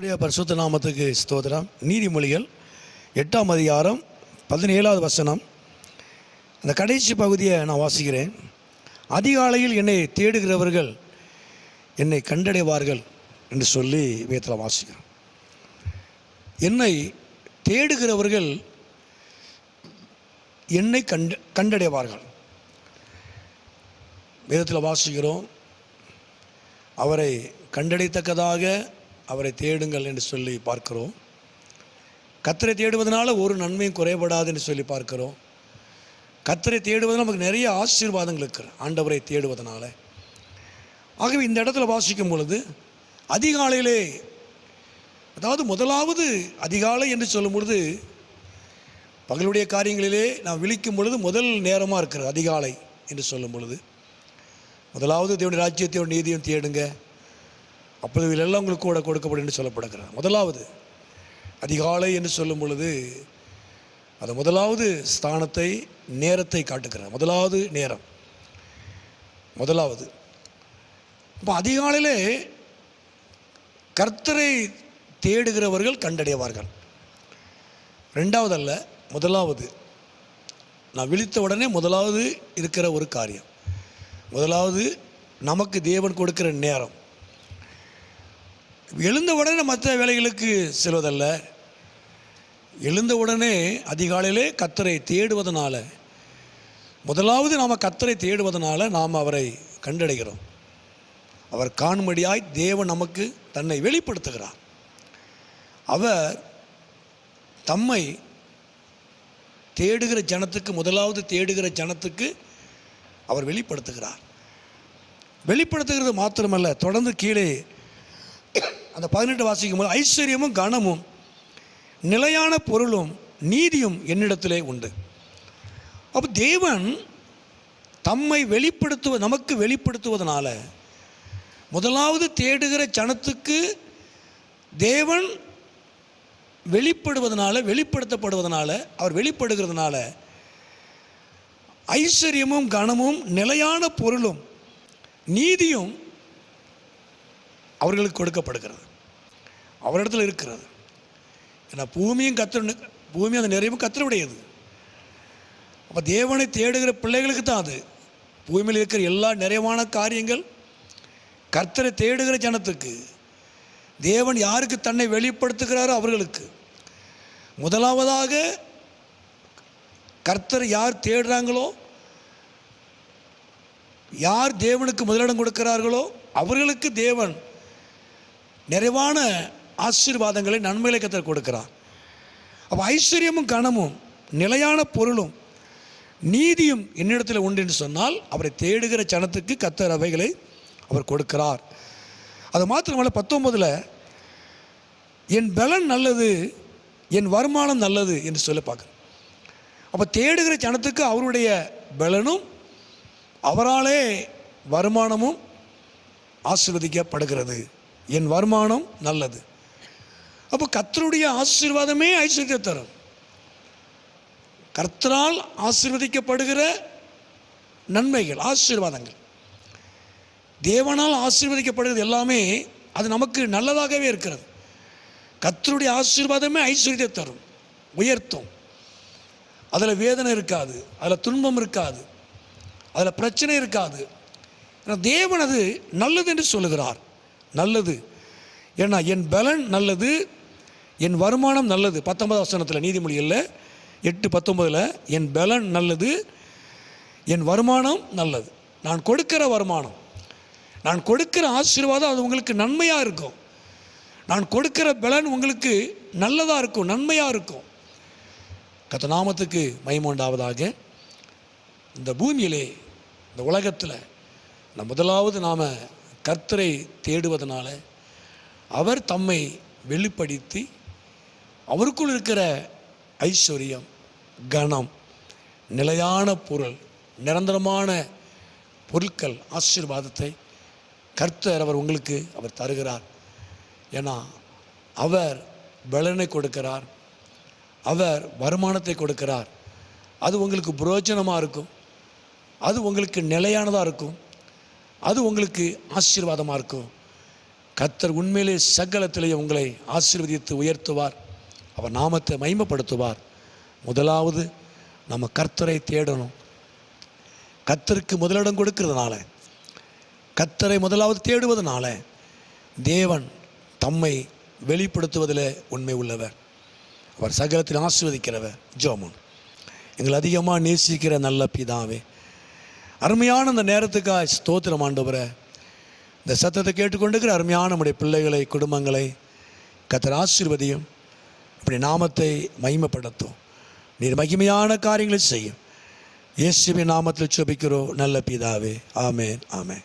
பரிசுத்த நாமத்துக்கு ஸ்தோத்திரம். நீதிமொழிகள் எட்டாம் அதிகாரம் பதினேழாவது வசனம். அந்த கடைசி பகுதியை நான் வாசிக்கிறேன். அதிகாலையில் என்னை தேடுகிறவர்கள் என்னை கண்டடைவார்கள் என்று சொல்லி வேதத்தில் வாசிக்கிறோம். என்னை தேடுகிறவர்கள் என்னை கண்டு கண்டடைவார்கள். வேதத்தில் வாசிக்கிறோம். அவரை கண்டடைத்தக்கதாக அவரை தேடுங்கள் என்று சொல்லி பார்க்கிறோம். கத்தரை தேடுவதனால ஒரு நன்மையும் குறைபடாது என்று சொல்லி பார்க்கிறோம். கத்தரை தேடுவதில் நமக்கு நிறைய ஆசீர்வாதங்கள் இருக்கிற ஆண்டவரை தேடுவதனால. ஆகவே இந்த இடத்துல வாசிக்கும் பொழுது அதிகாலையிலே அதாவது முதலாவது அதிகாலை என்று சொல்லும் பொழுது பகலுடைய காரியங்களிலே நாம் விழிக்கும் பொழுது முதல் நேரமாக இருக்கிறது அதிகாலை என்று சொல்லும் பொழுது முதலாவது தேவனுடைய ராஜ்யத்தையும் நீதியும் தேடுங்க. அப்பொழுது எல்லாம் உங்களுக்கு கூட கொடுக்கப்படும் என்று சொல்லப்படுகிறார். முதலாவது அதிகாலை என்று சொல்லும் பொழுது அது முதலாவது ஸ்தானத்தை நேரத்தை காட்டுகிறது முதலாவது நேரம். முதலாவது. இப்போ அதிகாலையிலே கர்த்தரை தேடுகிறவர்கள் கண்டடைவார்கள். ரெண்டாவது அல்ல முதலாவது. நான் விழித்த உடனே முதலாவது இருக்கிற ஒரு காரியம். முதலாவது நமக்கு தேவன் கொடுக்கிற நேரம். எழுந்த உடனே மற்ற வேலைகளுக்கு செல்வதல்ல. எழுந்த உடனே அதிகாலையிலே கத்தரை தேடுவதனால முதலாவது நாம் கத்தரை தேடுவதனால நாம் அவரை கண்டடைகிறோம். அவர் காண்மடியாய் தேவன் நமக்கு தன்னை வெளிப்படுத்துகிறார். அவர் தம்மை தேடுகிற ஜனத்துக்கு முதலாவது தேடுகிற ஜனத்துக்கு அவர் வெளிப்படுத்துகிறார். வெளிப்படுத்துகிறது மாத்திரமல்ல தொடர்ந்து கீழே அந்த பதினெட்டு வாசிக்கும் போது ஐஸ்வர்யமும் கனமும் நிலையான பொருளும் நீதியும் என்னிடத்திலே உண்டு. அப்போ தேவன் தம்மை வெளிப்படுத்துவ நமக்கு வெளிப்படுத்துவதனால முதலாவது தேடுகிற ஜனத்துக்கு தேவன் வெளிப்படுவதனால வெளிப்படுத்தப்படுவதனால அவர் வெளிப்படுகிறதுனால ஐஸ்வர்யமும் கனமும் நிலையான பொருளும் நீதியும் அவர்களுக்கு கொடுக்கப்படுகிறது. அவரிடத்தில் இருக்கிறது. ஏன்னா பூமியும் கத்திர பூமி அந்த நிறைவும் கத்திரவுடையது அப்போ தேவனை தேடுகிற பிள்ளைகளுக்கு தான் அது. பூமியில் இருக்கிற எல்லா நிறைவான காரியங்கள் கர்த்தரை தேடுகிற ஜனத்துக்கு தேவன் யாருக்கு தன்னை வெளிப்படுத்துகிறாரோ அவர்களுக்கு. முதலாவதாக கர்த்தர் யார் தேடுறாங்களோ யார் தேவனுக்கு முதலிடம் கொடுக்கிறார்களோ அவர்களுக்கு தேவன் நிறைவான ஆசீர்வாதங்களை நன்மைகளை கத்தர் கொடுக்கிறார். அப்போ ஐஸ்வர்யமும் கனமும் நிலையான பொருளும் நீதியும் என்னிடத்தில் உண்டு என்று சொன்னால் அவரை தேடுகிற ஜனத்துக்கு கத்தர் அவைகளை அவர் கொடுக்கிறார். அது மாத்திரமல்ல பத்தொன்பதில் என் பலன் நல்லது என் வருமானம் நல்லது என்று சொல்லி பார்க்குறேன் அப்போ தேடுகிற ஜனத்துக்கு அவருடைய பலனும் அவராலே வருமானமும் ஆசிர்வதிக்கப்படுகிறது. என் வருமானம் நல்லது அப்போ கத்தருடைய ஆசீர்வாதமே ஐஸ்வர்யத்தை தரும். கர்த்தரால் ஆசீர்வதிக்கப்படுகிற நன்மைகள் ஆசீர்வாதங்கள். தேவனால் ஆசீர்வதிக்கப்படுகிறது எல்லாமே அது நமக்கு நல்லதாகவே இருக்கிறது. கத்தருடைய ஆசீர்வாதமே ஐஸ்வர்யத்தை தரும். உயர்த்தும். அதில் வேதனை இருக்காது அதில் துன்பம் இருக்காது அதில் பிரச்சனை இருக்காது. ஏன்னா தேவன் அது நல்லது என்று சொல்லுகிறார். நல்லது. ஏன்னா என் பலன் நல்லது என் வருமானம் நல்லது. பத்தொன்பது வசனத்தில் நீதிமொழியில் எட்டு பத்தொன்பதில் என் பலன் நல்லது. என் வருமானம் நல்லது. நான் கொடுக்கிற வருமானம். நான் கொடுக்கிற ஆசீர்வாதம் அது உங்களுக்கு நன்மையாக இருக்கும். நான் கொடுக்கிற பலன் உங்களுக்கு நல்லதாக இருக்கும் நன்மையாக இருக்கும். கத்த நாமத்துக்கு மைமோண்டாவதாக இந்த பூமியிலே இந்த உலகத்தில் நம் முதலாவது நாம் கர்த்தரை தேடுவதனால அவர் தம்மை வெளிப்படுத்தி அவருக்குள் இருக்கிற ஐஸ்வர்யம் கணம் நிலையான பொருள் நிரந்தரமான பொருட்கள் ஆசீர்வாதத்தை கர்த்தர் அவர் உங்களுக்கு அவர் தருகிறார். ஏன்னா அவர் பலனை கொடுக்கிறார். அவர் வருமானத்தை கொடுக்கிறார். அது உங்களுக்கு புரோஜனமாக இருக்கும். அது உங்களுக்கு நிலையானதாக இருக்கும். அது உங்களுக்கு ஆசீர்வாதமாக இருக்கும். கர்த்தர் உண்மையிலே சகலத்திலேயே உங்களை ஆசீர்வதித்து உயர்த்துவார். அவர் நாமத்தை மைமப்படுத்துவார் முதலாவது நம்ம கர்த்தரை தேடணும். கத்தருக்கு முதலிடம் கொடுக்கறதுனால கர்த்தரை முதலாவது தேடுவதனால தேவன் தம்மை வெளிப்படுத்துவதில் உண்மை உள்ளவர். அவர் சகலத்தில் ஆசிர்வதிக்கிறவர் ஜோமன். எங்களை அதிகமாக நேசிக்கிற நல்ல பிதாவே. அருமையான அந்த நேரத்துக்காக ஸ்தோத்திரம் ஆண்டவரை. இந்த சத்தத்தை கேட்டுக்கொண்டுக்கிற அருமையான நம்முடைய பிள்ளைகளை குடும்பங்களை கத்தர் ஆசீர்வதியும். அப்படி நாமத்தை மகிமைப்படுத்தும். நீர் மகிமையான காரியங்களை செய்யும். இயேசுவின் நாமத்தில் சொபிக்கிறோம் நல்ல பிதாவே. ஆமேன். ஆமேன்.